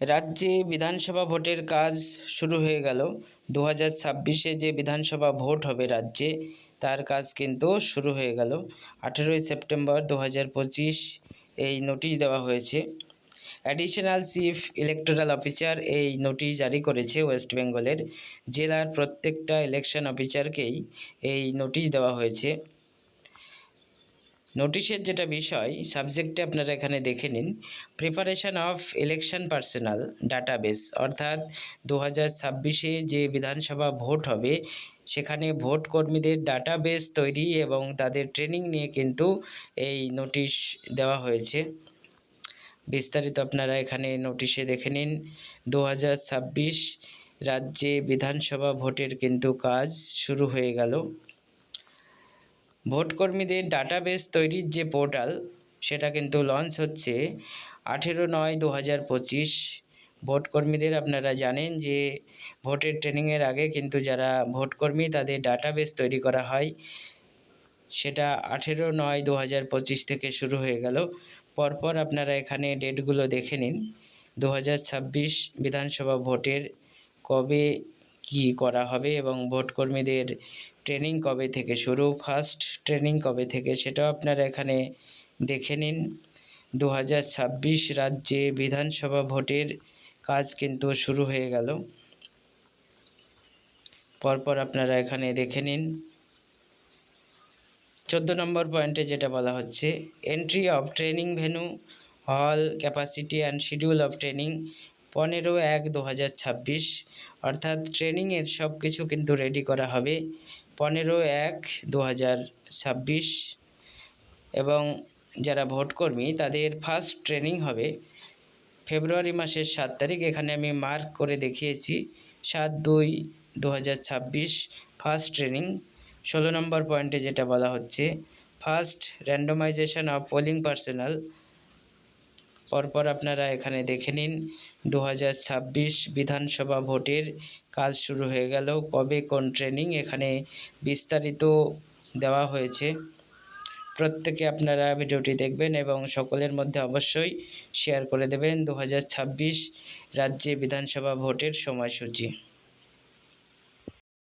রাজ্যে বিধানসভা ভোটের কাজ শুরু হয়ে গেল। দু হাজার ছাব্বিশে যে বিধানসভা ভোট হবে রাজ্যে, তার কাজ কিন্তু শুরু হয়ে গেল। আঠেরোই সেপ্টেম্বর দু হাজার পঁচিশ এই নোটিশ দেওয়া হয়েছে। অ্যাডিশনাল চিফ ইলেকটোরাল অফিসার এই নোটিশ জারি করেছে ওয়েস্ট বেঙ্গলের। জেলার প্রত্যেকটা ইলেকশন অফিসারকেই এই নোটিশ দেওয়া হয়েছে। নোটিশের যেটা বিষয় সাবজেক্টে আপনারা এখানে দেখে নিন। Preparation of election personnel database অর্থাৎ দু হাজার ছাব্বিশে যে বিধানসভা ভোট হবে, সেখানে ভোট কর্মীদের ডাটাবেস তৈরি এবং তাদের ট্রেনিং নিয়ে কিন্তু এই নোটিশ দেওয়া হয়েছে। বিস্তারিত আপনারা এখানে নোটিশে দেখে নিন। দু হাজার ছাব্বিশ রাজ্যে বিধানসভা ভোটের কিন্তু কাজ শুরু হয়ে গেল। ভোটকর্মীদের ডাটাবেস তৈরির যে পোর্টাল, সেটা কিন্তু লঞ্চ হচ্ছে আঠেরো নয় দু হাজার পঁচিশ। ভোটকর্মীদের আপনারা জানেন যে ভোটের ট্রেনিংয়ের আগে কিন্তু যারা ভোটকর্মী, তাদের ডাটাবেস তৈরি করা হয়। সেটা আঠেরো নয় দু হাজার পঁচিশ থেকে শুরু হয়ে গেল। পরপর আপনারা এখানে ডেটগুলো দেখে নিন। দু হাজার ছাব্বিশ বিধানসভা ভোটের কবে কি করা হবে এবং ভোটকর্মীদের ট্রেনিং কবে থেকে শুরু? ফার্স্ট ট্রেনিং কবে থেকে? সেটাও আপনারা এখানে দেখে নিন। দু হাজার ছাব্বিশ রাজ্যে বিধানসভা ভোটের কাজ কিন্তু শুরু হয়ে গেল। পরপর আপনারা এখানে দেখে নিন। চোদ্দ নম্বর পয়েন্টে যেটা বলা হচ্ছে entry of training venue hall capacity and schedule of training পনেরো এক দু অর্থাৎ ট্রেনিংয়ের সব কিছু কিন্তু রেডি করা হবে। পনেরো এক দু ছাব্বিশ এবং যারা ভোটকর্মী, তাদের ফার্স্ট ট্রেনিং হবে ফেব্রুয়ারি মাসের সাত তারিখ। এখানে আমি মার্ক করে দেখিয়েছি, সাত দুই দু ফার্স্ট ট্রেনিং ষোলো নম্বর পয়েন্টে যেটা বলা হচ্ছে first randomisation of polling personnel পরপর আপনারা এখানে দেখে নিন দু হাজার ছাব্বিশ বিধানসভা ভোটের কাজ শুরু হয়ে গেল। কবে কোন ট্রেনিং এখানে বিস্তারিত দেওয়া হয়েছে প্রত্যেকে আপনারা ভিডিওটি দেখবেন এবং সকলের মধ্যে অবশ্যই শেয়ার করে দেবেন। দু হাজার ছাব্বিশ রাজ্যে বিধানসভা ভোটের সময়সূচি।